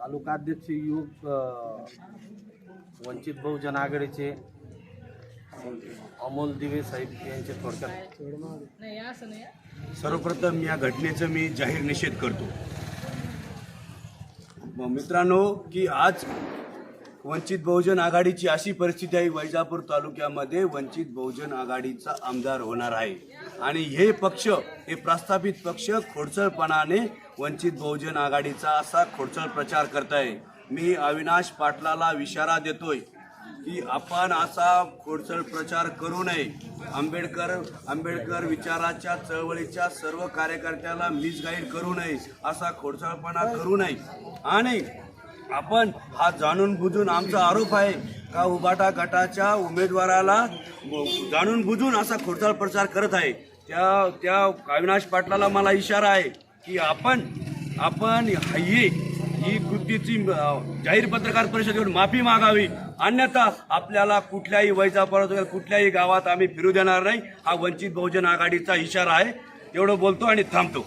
तालुकाध्यक्ष युग वंचित बहुजन आघाडीचे अमोल दिवे साहेब यांचे थोडक्यात. सर्वप्रथम या घटनेचं मी जाहीर निषेध करतो. मित्रांनो की आज वंचित बहुजन आघाडीची अशी परिस्थिती आहे वैजापूर तालुक्यामध्ये वंचित बहुजन आघाडीचा आमदार होणार आहे. आणि हे पक्ष हे प्रस्थापित पक्ष खोडचळपणाने वंचित बहुजन आघाडीचा असा खोडचळ प्रचार करत आहे मी अविनाश पाटलाला इशारा देतोय की आपण असा खोडचळ प्रचार करू नये. आंबेडकर आंबेडकर विचाराच्या चळवळीच्या सर्व कार्यकर्त्याला मिसगाईड करू नये असा खोडचळपणा करू नये. आणि आपण हा जाणून बुजून आमचा आरोप आहे का उबाटा गटाच्या उमेदवाराला जाणून बुजून असा खोडचाळ प्रचार करत आहे? त्या त्या अविनाश पाटलाला मला इशारा आहे की आपण आपण ही ही कृतीची जाहीर पत्रकार परिषद घेऊन माफी मागावी. अन्यथा आपल्याला कुठल्याही वैजापुरात कुठल्याही गावात आम्ही फिरू देणार नाही. हा वंचित बहुजन आघाडीचा इशारा आहे. एवढं बोलतो आणि थांबतो.